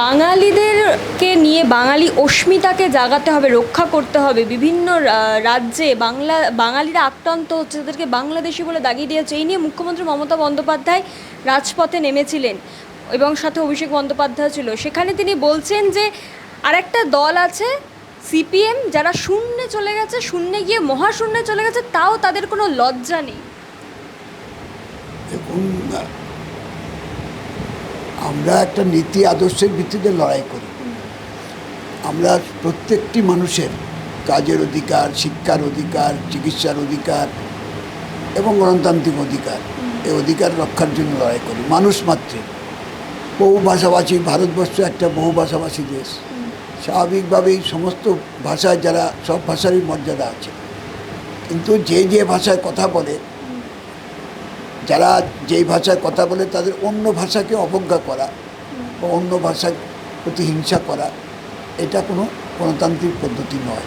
বাঙালিদেরকে নিয়ে বাঙালি অস্মিতাকে জাগাতে হবে, রক্ষা করতে হবে। বিভিন্ন রাজ্যে বাংলা, বাঙালিরা আক্রান্ত হচ্ছে, তাদেরকে বাংলাদেশি বলে দাগিয়ে দিয়েছে। এই নিয়ে মুখ্যমন্ত্রী মমতা বন্দ্যোপাধ্যায় রাজপথে নেমেছিলেন এবং সাথে অভিষেক বন্দ্যোপাধ্যায় ছিল। সেখানে তিনি বলছেন যে, আরেকটা দল আছে, সিপিএম, যারা শূন্যে চলে গেছে, শূন্যে গিয়ে মহাশূন্যে চলে গেছে, তাও তাদের কোনো লজ্জা নেই। দেখুন আমরা একটা নীতি আদর্শের ভিত্তিতে লড়াই করি। আমরা প্রত্যেকটি মানুষের কাজের অধিকার, শিক্ষার অধিকার, চিকিৎসার অধিকার এবং গণতান্ত্রিক অধিকার, এই অধিকার রক্ষার জন্য লড়াই করি। মানুষ মাত্রে। বহু ভাষাভাষী, ভারতবর্ষ একটা বহু ভাষাভাষী দেশ। স্বাভাবিকভাবেই সমস্ত ভাষায় যারা, সব ভাষারই মর্যাদা আছে। কিন্তু যে যে ভাষায় কথা বলে যারা যেই ভাষায় কথা বলে তাদের অন্য ভাষাকে অবজ্ঞা করা বা অন্য ভাষার প্রতি হিংসা করা, এটা কোনো গণতান্ত্রিক পদ্ধতি নয়।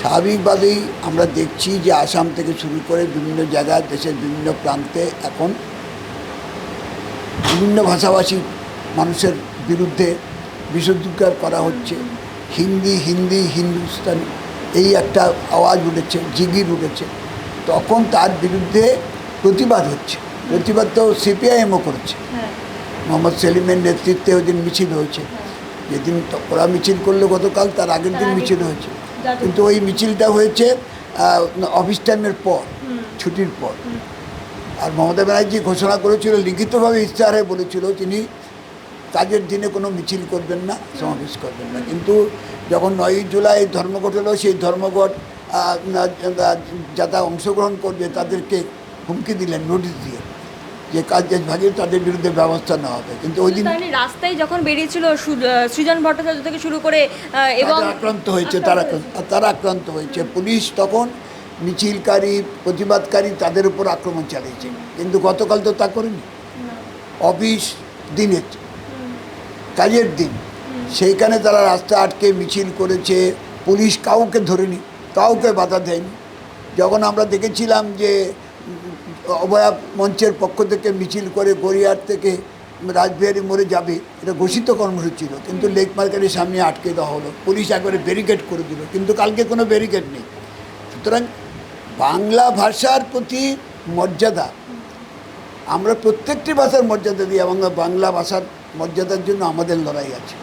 স্বাভাবিকভাবেই আমরা দেখছি যে আসাম থেকে শুরু করে বিভিন্ন জায়গায় দেশের বিভিন্ন প্রান্তে এখন বিভিন্ন ভাষাভাষী মানুষের বিরুদ্ধে বিশুদ্ধিকার করা হচ্ছে। হিন্দি হিন্দি, হিন্দুস্তানি, এই একটা আওয়াজ উঠেছে, জিগির উঠেছে। তখন তার বিরুদ্ধে প্রতিবাদ হচ্ছে। প্রতিবাদ তো সিপিআইএমও করেছে। হ্যাঁ। মোহাম্মদ সেলিমের নেতৃত্বে ওই দিন মিছিল হয়েছে। যেদিন ওরা মিছিল করল গতকাল তার আগের দিন মিছিল হয়েছে। কিন্তু ওই মিছিলটা হয়েছে অফিস টাইমের পর ছুটির পর। আর মমতা ব্যানার্জি ঘোষণা করেছিল লিখিতভাবে ইশতেহারে বলেছিল তিনি কাজের দিনে কোনো মিছিল করবেন না সমাবেশ করবেন না। কিন্তু যখন নয়ই জুলাই ধর্মঘট হলো সেই ধর্মঘট যারা অংশগ্রহণ করবে তাদেরকে হুমকি দিলেন নোটিশ দিয়ে যে কাজ যে ভাগে তাদের বিরুদ্ধে ব্যবস্থা নেওয়া হবে। কিন্তু ওই দিন রাস্তায় যখন বেরিয়েছিল সৃজন ভট্টাচার্য থেকে শুরু করে এবং আক্রান্ত হয়েছে তারা তারা আক্রান্ত হয়েছে। পুলিশ তখন মিছিলকারী প্রতিবাদকারী তাদের উপর আক্রমণ চালিয়েছে। কিন্তু গতকাল তো তা করেনি। অফিস দিনে কাজের দিন। সেইখানে তারা রাস্তা আটকে মিছিল করেছে। পুলিশ কাউকে ধরেনি কাউকে বাধা দেয়নি। যখন আমরা দেখেছিলাম যে অভয়া মঞ্চের পক্ষ থেকে মিছিল করে গড়িয়ার থেকে রাজবিহারী মোড়ে যাবে। এটা ঘোষিত কর্মসূচি ছিল, কিন্তু লেক মার্কেটের সামনে আটকে দেওয়া হলো। পুলিশ একবারে ব্যারিকেড করে দিল, কিন্তু কালকে কোনো ব্যারিকেড নেই। সুতরাং বাংলা ভাষার প্রতি মর্যাদা, আমরা প্রত্যেকটি ভাষার মর্যাদা দিই এবং বাংলা ভাষার মর্যাদার জন্য আমাদের লড়াই আছে।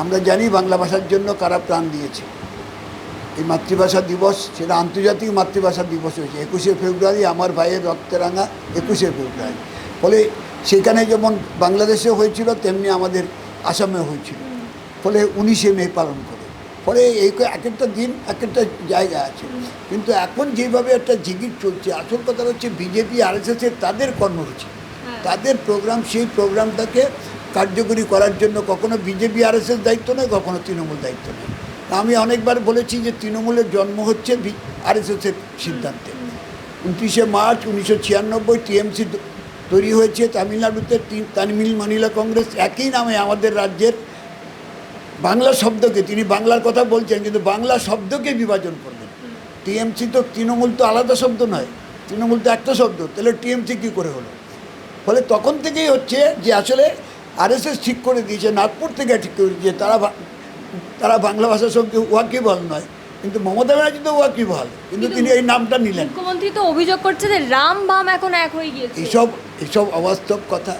আমরা জানি বাংলা ভাষার জন্য কারা প্রাণ দিয়েছে। এই মাতৃভাষা দিবস সেটা আন্তর্জাতিক মাতৃভাষা দিবস হয়েছে। একুশে ফেব্রুয়ারি আমার ভাইয়ের রক্তেরাঙা একুশে ফেব্রুয়ারি। ফলে সেখানে যেমন বাংলাদেশে হয়েছিল তেমনি আমাদের আসামে হয়েছিল। ফলে উনিশে মে পালন করে। ফলে এই এক একটা দিন এক একটা জায়গা আছে। কিন্তু এখন যেভাবে একটা জিগির চলছে আসল কথা হচ্ছে বিজেপি আরএসএসের তাদের কর্মসূচি তাদের প্রোগ্রাম সেই প্রোগ্রামটাকে কার্যকরী করার জন্য কখনো বিজেপি আরএসএস দায়িত্ব নয় কখনো তৃণমূল দায়িত্ব নয়। আমি অনেকবার বলেছি যে তৃণমূলের জন্ম হচ্ছে আর এস আরএসএসের সিদ্ধান্তে। উনত্রিশে মার্চ উনিশশো ছিয়ানব্বই টিএমসি তৈরি হয়েছে, তামিলনাড়ুতে তামিল মহিলা কংগ্রেস একই নামে আমাদের রাজ্যের বাংলা শব্দকে তিনি বাংলার কথা বলছেন, কিন্তু বাংলা শব্দকে বিভাজন করবেন টিএমসি তো তৃণমূল তো আলাদা শব্দ নয়, তৃণমূল তো একটা শব্দ, তাহলে টিএমসি কী করে হলো? ফলে তখন থেকেই হচ্ছে যে আসলে আরএসএস ঠিক করে দিয়েছে, নাগপুর থেকে ঠিক করে দিয়েছে, তারা তারা বাংলা ভাষার সঙ্গে ওয়াকিবল নয় কিন্তু মমতা ব্যানার্জি তো ওয়াকিবল কিন্তু তিনি এই নামটা নিলেন। মুখ্যমন্ত্রী তো অভিযোগ করছে যে রাম বাম এখন এক হয়ে গিয়েছে। এইসব এইসব অবাস্তব কথা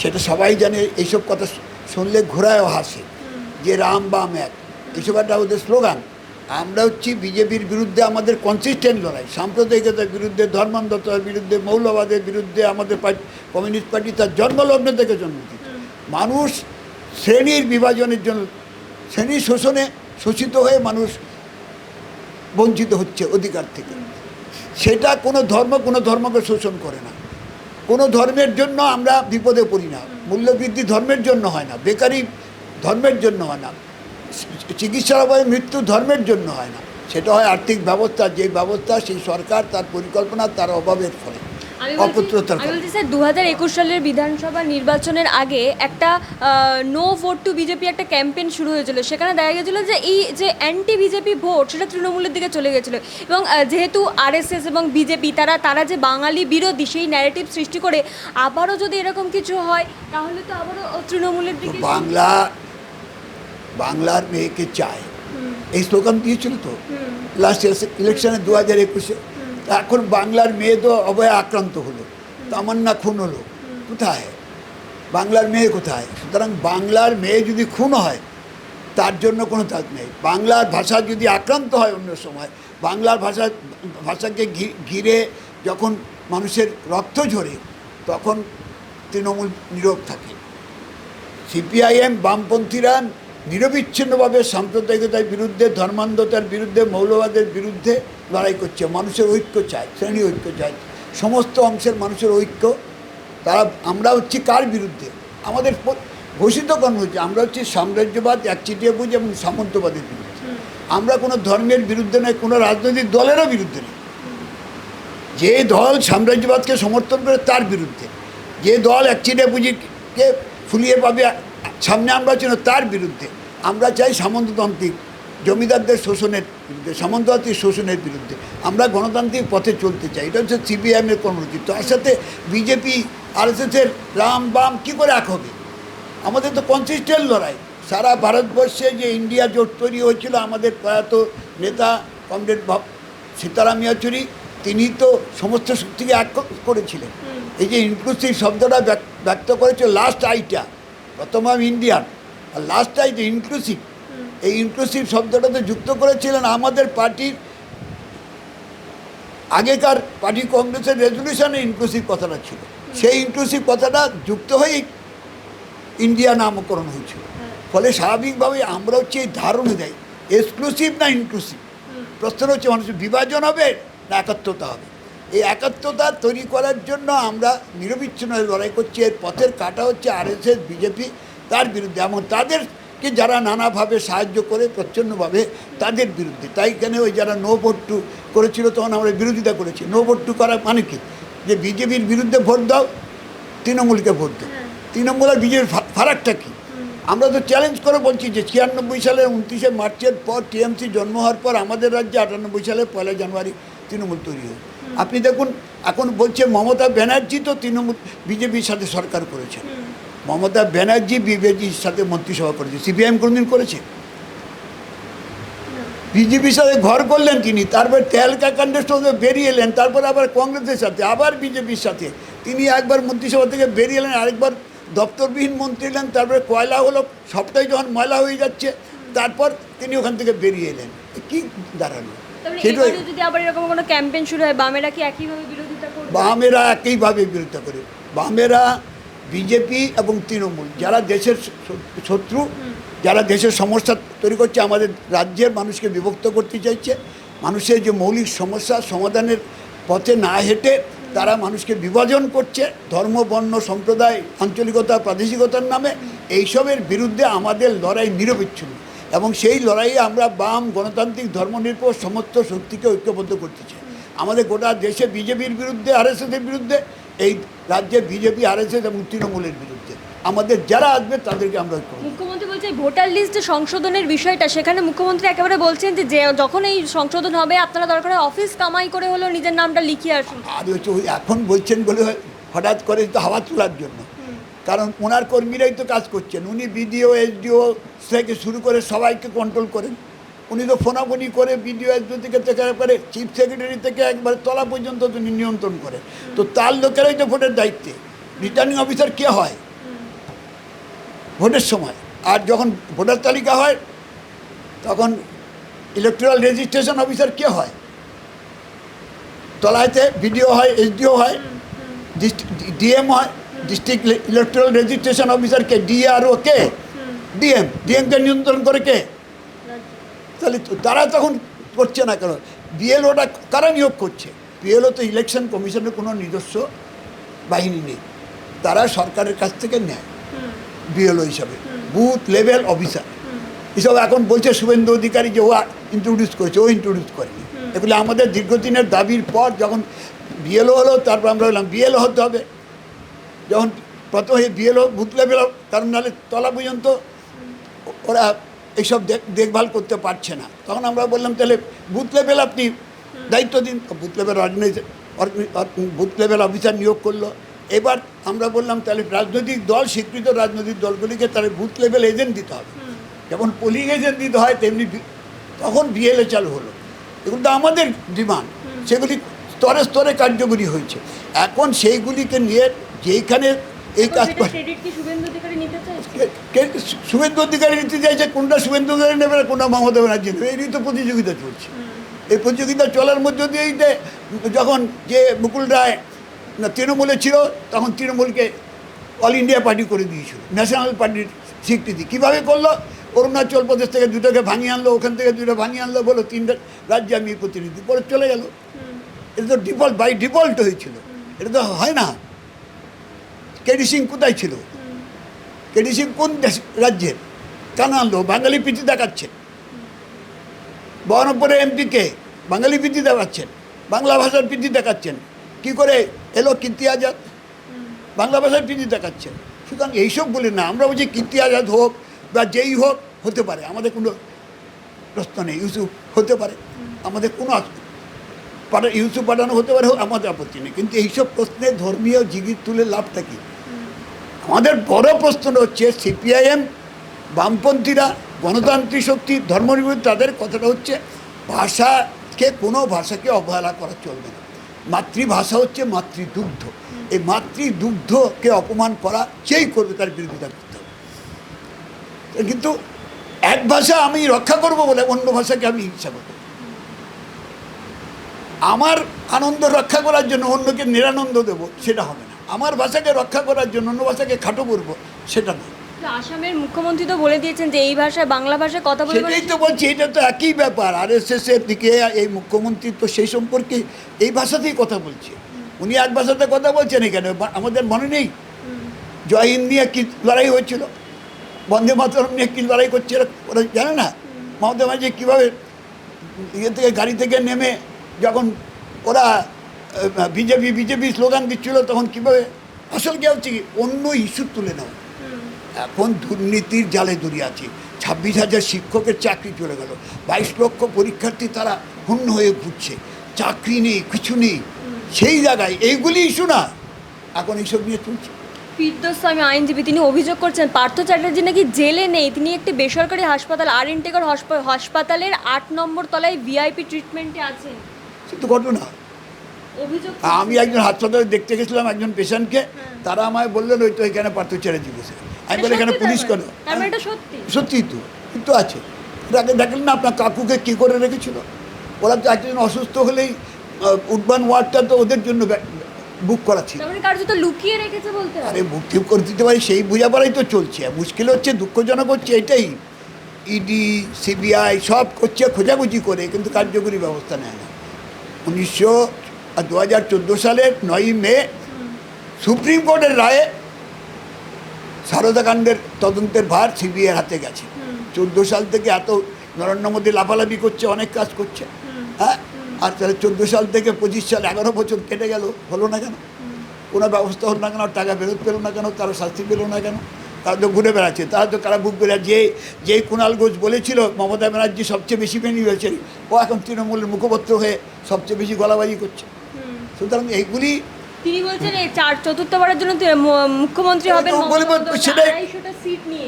সেটা সবাই জানে এইসব কথা শুনলে ঘোরায়ও হাসে যে রাম বাম এক। এইসব একটা ওদের স্লোগান। আমরা হচ্ছি বিজেপির বিরুদ্ধে আমাদের কনসিস্টেন্ট লড়াই সাম্প্রদায়িকতার বিরুদ্ধে ধর্মান্ধতার বিরুদ্ধে মৌলবাদের বিরুদ্ধে আমাদের পার্টি কমিউনিস্ট পার্টি তার জন্মলগ্ন থেকে জন্ম দিচ্ছে মানুষ শ্রেণির বিভাজনের জন্য শ্রেণি শোষণে শোষিত হয়ে মানুষ বঞ্চিত হচ্ছে অধিকার থেকে। সেটা কোনো ধর্ম কোনো ধর্মকে শোষণ করে না। কোনো ধর্মের জন্য আমরা বিপদে পড়ি না। মূল্যবৃদ্ধি ধর্মের জন্য হয় না। বেকারি ধর্মের জন্য হয় না। চিকিৎসার অভাবে মৃত্যু ধর্মের জন্য হয় না। সেটা হয় আর্থিক ব্যবস্থা। যে ব্যবস্থা সেই সরকার তার পরিকল্পনা, তার অভাবের ফলে। অপত্রতার আমি বলছি স্যার দু হাজার একুশ সালের বিধানসভা নির্বাচনের আগে একটা নো ভোট টু বিজেপি একটা ক্যাম্পেইন শুরু হয়েছিল। সেখানে দেখা গেছিল যে এই যে অ্যান্টি বিজেপি ভোট সেটা তৃণমূলের দিকে চলে গেছিল। এবং যেহেতু আরএসএস এবং বিজেপি তারা তারা যে বাঙালি বিরোধী সেই ন্যারেটিভ সৃষ্টি করে আবারও যদি এরকম কিছু হয় তাহলে তো আবারও তৃণমূলের দিকে বাংলা বাংলার মেয়েকে চায়। এই স্লোগান দিয়েছিল তো? লাস্ট ইলেকশনে দু হাজার একুশে এখন বাংলার মেয়ে তো অভয় আক্রান্ত হলো, তামান্না খুন হলো, কোথায়? বাংলার মেয়ে কোথায়? সুতরাং বাংলার মেয়ে যদি খুন হয়, তার জন্য কোনো তাজ নেই। বাংলার ভাষা যদি আক্রান্ত হয় অন্য সময়, বাংলার ভাষা, ভাষাকে ঘিরে যখন মানুষের রক্ত ঝরে, তখন তৃণমূল নীরব থাকে। সিপিআইএম বামপন্থীরা নিরবিচ্ছিন্নভাবে সাম্প্রদায়িকতার বিরুদ্ধে, ধর্মান্ধতার বিরুদ্ধে, মৌলবাদের বিরুদ্ধে লড়াই করছে মানুষের ঐক্য চায় শ্রেণি ঐক্য চায় সমস্ত অংশের মানুষের ঐক্য। তারা আমরা হচ্ছি কার বিরুদ্ধে? আমাদের ঘোষিত কর্ম হচ্ছে আমরা হচ্ছি সাম্রাজ্যবাদ একচিটিয়া বুঝ এবং সামন্তবাদের বিরুদ্ধে। আমরা কোনো ধর্মের বিরুদ্ধে নয় কোনো রাজনৈতিক দলেরও বিরুদ্ধে নেই যে দল সাম্রাজ্যবাদকে সমর্থন করে তার বিরুদ্ধে। যে দল একচিটিয়া পুঁজিকে ফুলিয়ে পাবে সামনে আমরা ছিল তার বিরুদ্ধে। আমরা চাই সামন্ততান্ত্রিক জমিদারদের শোষণের বিরুদ্ধে সামন্ততান্ত্রিক শোষণের বিরুদ্ধে আমরা গণতান্ত্রিক পথে চলতে চাই। এটা হচ্ছে সিপিআইএমের কর্মসূচি। তার সাথে বিজেপি আরএসএসের রাম বাম কী করে এক হবে? আমাদের তো কনসিস্টেন্ট লড়াই। সারা ভারতবর্ষে যে ইন্ডিয়া জোট তৈরি হয়েছিল আমাদের প্রয়াত নেতা কমরেড ভাব সীতারাম ইয়াচুরি তিনি তো সমস্ত শক্তিকে এক করেছিলেন। এই যে ইনক্লুসিভ শব্দটা ব্যক্ত করেছে লাস্ট আইটা প্রথম আমি ইন্ডিয়ান। আর লাস্ট আইটা ইনক্লুসিভ এই ইনক্লুসিভ শব্দটাতে যুক্ত করেছিলেন আমাদের পার্টির আগেকার পার্টি কংগ্রেসের রেজলিউশনে ইনক্লুসিভ কথাটা ছিল। সেই ইনক্লুসিভ কথাটা যুক্ত হয়েই ইন্ডিয়া নামকরণ হয়েছিল। ফলে স্বাভাবিকভাবে আমরা হচ্ছে এই ধারণে দেয় এক্সক্লুসিভ না ইনক্লুসিভ প্রশ্ন হচ্ছে মানুষের বিভাজন হবে না একাত্মতা হবে? এই একাত্মতা তৈরি করার জন্য আমরা নিরবিচ্ছিন্ন লড়াই করছি, এর পথের কাটা হচ্ছে আরএসএস বিজেপি তার বিরুদ্ধে। এমন তাদেরকে যারা নানাভাবে সাহায্য করে প্রচ্ছন্নভাবে তাদের বিরুদ্ধে। তাই এখানে ওই যারা নো ভোট টু করেছিল তখন আমরা বিরোধিতা করেছি। নো ভোট টু করার মানে কি? যে বিজেপির বিরুদ্ধে ভোট দাও তৃণমূলকে ভোট দাও। তৃণমূল আর বিজেপির ফারাকটা কী? আমরা তো চ্যালেঞ্জ করে বলছি যে ছিয়ানব্বই সালে উনত্রিশে মার্চের পর টিএমসি জন্ম হওয়ার পর আমাদের রাজ্যে আটানব্বই সালে পয়লা জানুয়ারি তৃণমূল তৈরি হয়। আপনি দেখুন এখন বলছে মমতা ব্যানার্জি তো তৃণমূল বিজেপির সাথে সরকার করেছে মমতা ব্যানার্জি বিজেপির সাথে মন্ত্রিসভা করেছে। সিপিআইএম কোনদিন করেছে? বিজেপির সাথে ঘর করলেন তিনি তারপর তেল কাকাণ্ডের সঙ্গে বেরিয়ে এলেন তারপর আবার কংগ্রেসের সাথে আবার বিজেপির সাথে। তিনি একবার মন্ত্রিসভা থেকে বেরিয়ে এলেন আরেকবার দপ্তরবিহীন মন্ত্রী এলেন তারপরে কয়লা হলো সবটাই যখন ময়লা হয়ে যাচ্ছে তারপর তিনি ওখান থেকে বেরিয়ে এলেন। কি দাঁড়াল? তাহলে সেটাই যদি আবার এরকম কোনো ক্যাম্পেইন শুরু হয় বামেরা কি একইভাবে বিরোধিতা করবে? বামেরা একইভাবে বিরোধিতা করে। বামেরা বিজেপি এবং তৃণমূল, যারা দেশের শত্রু, যারা দেশের সমস্যা তৈরি করছে, আমাদের রাজ্যের মানুষকে বিভক্ত করতে চাইছে। মানুষের যে মৌলিক সমস্যা, সমাধানের পথে না হেঁটে তারা মানুষকে বিভাজন করছে। ধর্ম, বর্ণ, সম্প্রদায়, আঞ্চলিকতা, প্রাদেশিকতার নামে এইসবের বিরুদ্ধে আমাদের লড়াই নিরবিচ্ছিন্ন। এবং সেই লড়াইয়ে আমরা বাম গণতান্ত্রিক ধর্মনিরপেক্ষ সমস্ত শক্তিকে ঐক্যবদ্ধ করতে চাই। আমাদের গোটা দেশে বিজেপির বিরুদ্ধে আরএসএসের বিরুদ্ধে এই রাজ্যে বিজেপি আরএসএস এবং তৃণমূলের বিরুদ্ধে। আমাদের যারা আসবে তাদেরকে আমরা মুখ্যমন্ত্রী বলছে ভোটার লিস্ট সংশোধনের বিষয়টা সেখানে মুখ্যমন্ত্রী একেবারে বলছেন যে যখন এই সংশোধন হবে আপনারা দরকার অফিস কামাই করে হলেও নিজের নামটা লিখিয়ে আসুন। আর হচ্ছে ওই এখন বলছেন বলে হঠাৎ করে তো হাওয়া তোলার জন্য। কারণ ওনার কর্মীরাই তো কাজ করছেন। উনি বিডিও এসডিও থেকে শুরু করে সবাইকে কন্ট্রোল করেন। উনি তো ফোনাফোনি করে বিডিও এসডিও থেকে থেকে করে, চিফ সেক্রেটারি থেকে একবার তলা পর্যন্ত তিনি নিয়ন্ত্রণ করে। তো তার লোকেরাই তো ভোটের দায়িত্বে। রিটার্নিং অফিসার কে হয়? ভোটের সময়। আর যখন ভোটার তালিকা হয়, তখন ইলেকট্রাল রেজিস্ট্রেশন অফিসার কে হয়? তলাইতে বিডিও হয়, এসডিও হয় ডিএম হয়, ডিস্ট্রিক্ট ইলেকট্রাল রেজিস্ট্রেশন অফিসার কে? ডিআরও কে? ডিএম। ডিএমকে নিয়ন্ত্রণ করে কে? তাহলে তারা তখন করছে না কেন? বিএলওটা কারা নিয়োগ করছে? বিএলও তো ইলেকশন কমিশনের কোনো নিজস্ব বাহিনী নেই। তারা সরকারের কাছ থেকে নেয়। বিএলও হিসাবে। Booth level officer. এসব এখন বলছে শুভেন্দু অধিকারী যে ও ইন্ট্রোডিউস করেছে। ও ইন্ট্রোডিউস করেনি। এগুলো আমাদের দীর্ঘদিনের দাবির পর যখন বিএলও হলো তারপর আমরা বললাম বিএলও হতে হবে। যখন প্রথমে বিএলও বুথ লেভেল কারণ নাহলে তলা পর্যন্ত ওরা এইসব দেখ- দেখভাল করতে পারছে না। তখন আমরা বললাম তাহলে বুথ লেভেল আপনি দায়িত্ব দিন। Booth level booth level officer নিয়োগ করল। এবার আমরা বললাম তাহলে রাজনৈতিক দল স্বীকৃত রাজনৈতিক দলগুলিকে তাহলে বুথ লেভেল এজেন্ট দিতে হবে। যেমন পোলিং এজেন্ট দিতে হয় তেমনি তখন বিএলএ চালু হলো। এগুলো তো আমাদের ডিমান্ড সেগুলি স্তরে স্তরে কার্যকরী হয়েছে। এখন সেইগুলিকে নিয়ে যেইখানে এই কাজ করে শুভেন্দু অধিকারী নিতে চাইছে? কোনটা শুভেন্দু অধিকারী নেবে আর কোনটা মমতা ব্যানার্জি নেবে? এই নিয়ে তো প্রতিযোগিতা চলছে। এই প্রতিযোগিতা চলার মধ্য দিয়েই যখন যে মুকুল রায় না তৃণমূলে ছিল তখন তৃণমূলকে অল ইন্ডিয়া পার্টি করে দিয়েছিল ন্যাশনাল পার্টির স্বীকৃতি। কীভাবে করল? অরুণাচল প্রদেশ থেকে দুটোকে ভাঙিয়ে আনলো ওখান থেকে দুটো ভাঙিয়ে আনলো বলো তিনটা রাজ্যে আমি প্রতিনিধি পরে চলে গেল। এটা তো ডিফল্ট বাই ডিফল্ট হয়েছিল। এটা তো হয় না। কেডি সিং কোথায় ছিল? কেডি সিং কোন দেশ রাজ্যের? কেন আনলো বাঙালি প্রীতি দেখাচ্ছে বহরমপুরের এমপিকে বাঙালি প্রীতি দেখাচ্ছেন। বাংলা ভাষার প্রীতি দেখাচ্ছেন। কি করে এলো কীর্তি আজাদ? বাংলা ভাষার প্রীতি দেখাচ্ছেন। সুতরাং এইসব বলি না, আমরা বলছি কীর্তি আজাদ হোক বা যেই হোক, হতে পারে। আমাদের কোনো প্রশ্ন নেই, ইউসুফ হতে পারে। আমাদের কোনো আস- পাঠা ইউসুফ পাঠানো হতে পারে আমাদের আপত্তি নেই। কিন্তু এইসব প্রশ্নে ধর্মীয় জিগির তুলে লাভটা কী? আমাদের বড় প্রশ্ন হচ্ছে সিপিআইএম, বামপন্থীরা, গণতান্ত্রিক শক্তি ধর্মনির্ভর তাদের কথাটা হচ্ছে ভাষাকে, কোনো ভাষাকে অবহেলা করা চলবে না। মাতৃভাষা হচ্ছে মাতৃদুগ্ধ। এই মাতৃদুগ্ধকে অপমান করা যেই করবে তার বিরোধিতা করতে হবে। কিন্তু এক ভাষা আমি রক্ষা করব বলে অন্য ভাষাকে আমি হিংসা করব। আমার আনন্দ রক্ষা করার জন্য অন্যকে নিরানন্দ দেব, সেটা হবে না। আমার ভাষাকে রক্ষা করার জন্য অন্য ভাষাকে খাটো করব সেটা না। আসামের মুখ্যমন্ত্রী তো বলে দিয়েছেন যে এই ভাষায় বাংলা ভাষায় কথা বলবে সেটাই তো বলছি এটা তো একই ব্যাপার। আর এস এর দিকে এই মুখ্যমন্ত্রী তো সেই সম্পর্কে এই ভাষাতেই কথা বলছে। উনি এক ভাষাতে কথা বলছেন এখানে আমাদের মনে নেই। জয় হিন্দ নিয়ে কি লড়াই হয়েছিল? বন্দে মাতরম নিয়ে কি লড়াই করছে ওরা- ওরা জানে না। মমতা ব্যানার্জি কীভাবে ইয়ে থেকে গাড়ি থেকে নেমে যখন ওরা বিজেপি বিজেপি স্লোগান দিচ্ছিল তখন কীভাবে? আসল কি হচ্ছে কি? অন্য ইস্যু তুলে নাও। এখন দুর্নীতির জালে দড়ি আছে। ছাব্বিশ হাজার শিক্ষকের চাকরি চলে গেল। বাইশ লক্ষ পরীক্ষার্থী তারা হন্য হয়ে ঘুরছে। চাকরি নেই কিছু নেই। সেই জায়গায় এইগুলি ইস্যু না। এখন এইসব নিয়ে চলছে। পিদ্দস্বামী আইনজীবী তিনি অভিযোগ করছেন পার্থ চ্যাটার্জি নাকি জেলে নেই? তিনি একটি বেসরকারি হাসপাতাল আর এনটেকর হাসপাতালের আট নম্বর তলায় ভিআইপি ট্রিটমেন্টে আছেন। সে তো ঘটনা। আমি একজন হাসপাতালে দেখতে গেছিলাম একজন পেশেন্টকে তারা আমায় বললেন ওই তো এখানে পার্থ চ্যাটার্জি বসে আমি বলি এখানে পুলিশ কেন? মানে সত্যি? তো কিন্তু আছে। দেখলেন না আপনার কাকুকে কী করে রেখেছিল? ওরা তো একজন অসুস্থ হলেই উডবান ওয়ার্ডটা তো ওদের জন্য বুক করা ছিল। মানে লুকিয়ে রেখেছে বলতে আরে করে দিতে পারি সেই বোঝাপড়াই তো চলছে। মুশকিল হচ্ছে দুঃখজনক হচ্ছে এটাই। ইডি সিবিআই সব করছে খোঁজাখুঁজি করে কিন্তু কার্যকরী ব্যবস্থা নেয় না। উনিশশো দু হাজার চোদ্দ সালের নয়ই মে সুপ্রিম কোর্টের রায়ে সারদাকাণ্ডের তদন্তের ভার সিবিআইয়ের হাতে গেছে। চোদ্দ সাল থেকে এত নরেন্দ্র মোদী লাফালাফি করছে অনেক কাজ করছে। হ্যাঁ? আর তাহলে চোদ্দ সাল থেকে পঁচিশ সাল এগারো বছর কেটে গেল হলো না কেন? কোনো ব্যবস্থা হলো না কেন? টাকা ফেরত পেল না কেন? তারা শাস্তি পেল না কেন? তারা তো ঘুরে বেড়াচ্ছে। তারা তো কারা বুক বেড়া যে যেই কুণাল ঘোষ বলেছিল মমতা ব্যানার্জি সবচেয়ে বেশি বেনিয়েছেন ও এখন তৃণমূলের মুখপত্র হয়ে সবচেয়ে বেশি গলাবাজি করছে। সুতরাং এইগুলি তিনি বলছেন এই চার চতুর্থবারের জন্য মুখ্যমন্ত্রী হবেন সেটাই-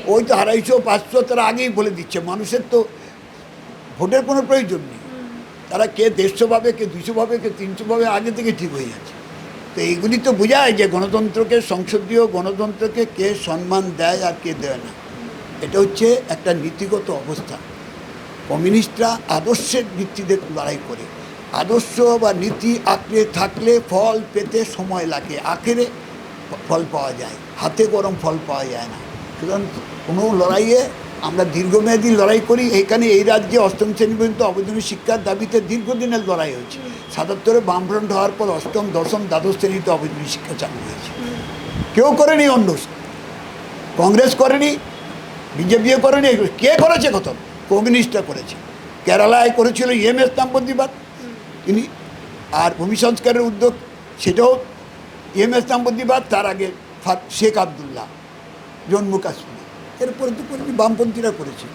ওই তো আড়াইশো পাঁচশো তারা আগেই বলে দিচ্ছে। মানুষের তো ভোটের কোনো প্রয়োজন নেই। তারা কে দেড়শো পাবে কে দুশো পাবে কে তিনশো পাবে আগে থেকে ঠিক হয়ে যাচ্ছে। তো এইগুলি তো বোঝায় যে গণতন্ত্রকে সংসদীয় গণতন্ত্রকে কে সম্মান দেয় আর কে দেয় না। এটা হচ্ছে একটা নীতিগত অবস্থা। কমিউনিস্টরা আদর্শের ভিত্তিতে লড়াই করে। আদর্শ বা নীতি আঁকড়ে থাকলে ফল পেতে সময় লাগে। আখেরে ফল পাওয়া যায়, হাতে গরম ফল পাওয়া যায় না। সুতরাং কোনো লড়াইয়ে আমরা দীর্ঘমেয়াদী লড়াই করি। এখানে এই রাজ্যে অষ্টম শ্রেণি পর্যন্ত অবৈতনিক শিক্ষার দাবিতে দীর্ঘদিনের লড়াই হয়েছে। সাতাত্তরে বামফ্রন্ট হওয়ার পর অষ্টম, দশম, দ্বাদশ শ্রেণীতে অবৈতনিক শিক্ষা চালু হয়েছে। কেউ করেনি অন্য কংগ্রেস করেনি, বিজেপিও করেনি কে করেছে কত? কমিউনিস্টরা করেছে। কেরালায় করেছিল ইএমএস নাম্বন্দিবাদ। তিনি আর ভূমি সংস্কারের উদ্যোগ সেটাও এম এস নাম্বদিবাদ তার আগে শেখ আবদুল্লাহ, জম্মু কাশ্মীর। এরপরে তো করেনি বামপন্থীরা করেছে।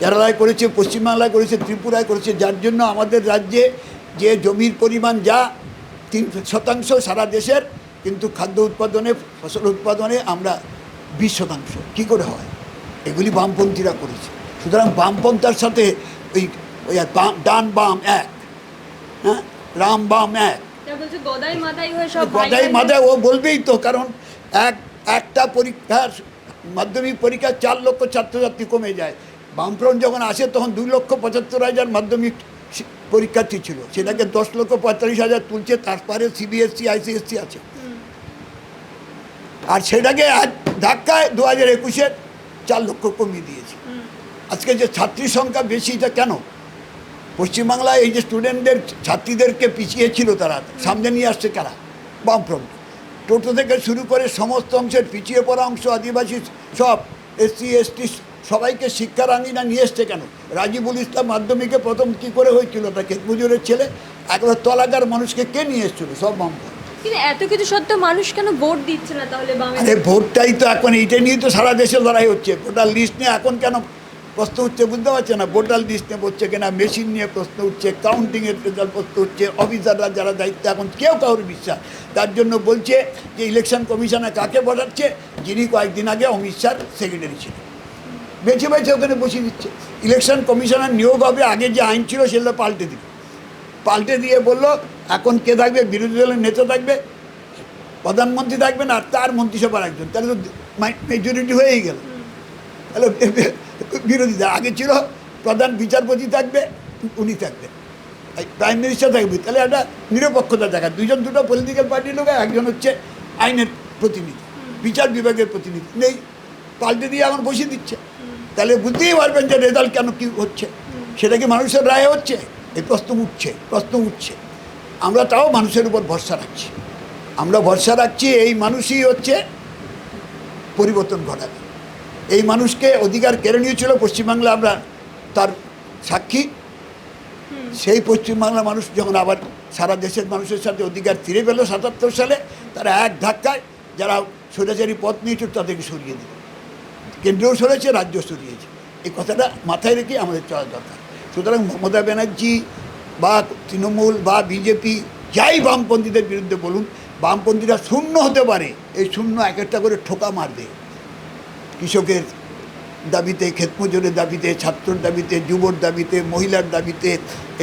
কেরালায় করেছে, পশ্চিমবাংলায় করেছে, ত্রিপুরায় করেছে, যার জন্য আমাদের রাজ্যে যে জমির পরিমাণ যা, তিন শতাংশ সারা দেশের, কিন্তু খাদ্য উৎপাদনে, ফসল উৎপাদনে আমরা বিশ শতাংশ। কী করে হয়? এগুলি বামপন্থীরা করেছে। সুতরাং বামপন্থার সাথে ওই ডান বাম এক। হ্যাঁ? রাম বাম এক। গদাই মাথায় ও বলবেই তো কারণ এক একটা পরীক্ষার মাধ্যমিক পরীক্ষার চার লক্ষ ছাত্রছাত্রী কমে যায়। বামফ্রন্ট যখন আসে তখন দুই লক্ষ পঁচাত্তর হাজার মাধ্যমিক পরীক্ষার্থী ছিল। সেটাকে দশ লক্ষ পঁয়তাল্লিশ হাজার তুলছে তারপরে সিবিএসসি আইসিএসসি আছে। আর সেটাকে আজ ধাক্কায় দু হাজার একুশে চার লক্ষ কমিয়ে দিয়েছে। আজকে যে ছাত্রী সংখ্যা বেশি এটা কেন? পশ্চিমবাংলায় এই যে স্টুডেন্টদের ছাত্রীদেরকে পিছিয়ে ছিল তারা সামনে নিয়ে আসছে কারা বামফ্রন্ট। টোটো থেকে শুরু করে সমস্ত অংশের পিছিয়ে পড়া অংশ আদিবাসী সব এসসি এসটি সবাইকে শিক্ষার আঙিনা নিয়ে এসছে কেন? রাজিবুল ইসলাম মাধ্যমিকে প্রথম কি করে হয়েছিল? তা খেতমজুরের ছেলে একবার তলাকার মানুষকে কে নিয়ে এসেছিল? সব বামফ্রন্ট। কিন্তু এত কিছু সত্ত্বেও মানুষ কেন ভোট দিচ্ছে না তাহলে আরে ভোটটাই তো এখন এইটা নিয়েই তো সারা দেশে লড়াই হচ্ছে। ভোটার লিস্ট নিয়ে এখন কেন প্রশ্ন উঠছে, বুঝতে পারছে না, ভোটার লিস্ট নিয়ে পড়ছে কিনা মেশিন নিয়ে প্রশ্ন উঠছে কাউন্টিংয়ের রেজাল্ট প্রশ্ন উঠছে অফিসাররা যারা দায়িত্ব, এখন কেউ কারোর বিশ্বাস। তার জন্য বলছে যে ইলেকশন কমিশনে কাকে বসাচ্ছে যিনি কয়েকদিন আগে অমিত শাহ সেক্রেটারি ছিলেন। বেছে বেছে ওখানে বসিয়ে দিচ্ছে। ইলেকশন কমিশনের নিয়োগ হবে, আগে যে আইন ছিল সেগুলো পাল্টে দিল। পাল্টে দিয়ে বলল, এখন কে থাকবে? বিরোধী দলের নেতা থাকবে, প্রধানমন্ত্রী থাকবেন আর তার মন্ত্রিসভার একজন। তাহলে তো মেজরিটি হয়েই গেল। তাহলে বিরোধীরা আগে ছিল প্রধান বিচারপতি থাকবে, উনি থাকবেন প্রাইম মিনিস্টার থাকবে। তাহলে একটা নিরপেক্ষতা দেখা। দুজন দুটো পলিটিক্যাল পার্টির লোক, একজন হচ্ছে আইনের প্রতিনিধি, বিচার বিভাগের প্রতিনিধি। নেই। পাল্টে দিয়ে এখন বসিয়ে দিচ্ছে। তাহলে বুঝতেই পারবেন যে রেজাল্ট কেন কী হচ্ছে। সেটা কি মানুষের রায় হচ্ছে? এই প্রশ্ন উঠছে প্রশ্ন উঠছে। আমরা তাও মানুষের উপর ভরসা রাখছি। আমরা ভরসা রাখছি এই মানুষই হচ্ছে পরিবর্তন ঘটাবে। এই মানুষকে অধিকার কেড়ে নিয়েছিল পশ্চিমবাংলা আমরা তার সাক্ষী। সেই পশ্চিমবাংলার মানুষ যখন আবার সারা দেশের মানুষের সাথে অধিকার ফিরে পেল সাতাত্তর সালে তারা এক ধাক্কায় যারা সোজাচারী পথ নিয়েছিল তাদেরকে সরিয়ে দিল। কেন্দ্রও সরেছে রাজ্য সরিয়েছে। এই কথাটা মাথায় রেখে আমাদের চলা দরকার। সুতরাং মমতা ব্যানার্জি বা তৃণমূল বা বিজেপি যাই বামপন্থীদের বিরুদ্ধে বলুন বামপন্থীরা শূন্য হতে পারে এই শূন্য এক একটা করে ঠোকা মারবে। কৃষকের দাবিতে, ক্ষেতমজুরের দাবিতে, ছাত্রর দাবিতে, যুবর দাবিতে, মহিলার দাবিতে,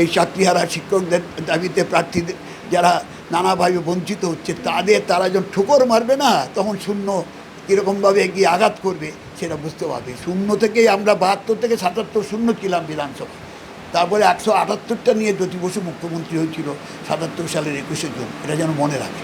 এই চাকরিহারা শিক্ষকদের দাবিতে প্রার্থীদের যারা নানাভাবে বঞ্চিত হচ্ছে, তাদের তারা যখন ঠুকর মারবে না, তখন শূন্য কীরকমভাবে এগিয়ে আঘাত করবে, সেটা বুঝতে পারবে। শূন্য থেকেই আমরা বাহাত্তর থেকে সাতাত্তর শূন্য ছিলাম বিধানসভা তারপরে একশো আটাত্তরটা নিয়ে জ্যোতি বসু মুখ্যমন্ত্রী হয়েছিল সাতাত্তর সালের একুশে জুন, এটা যেন মনে রাখে।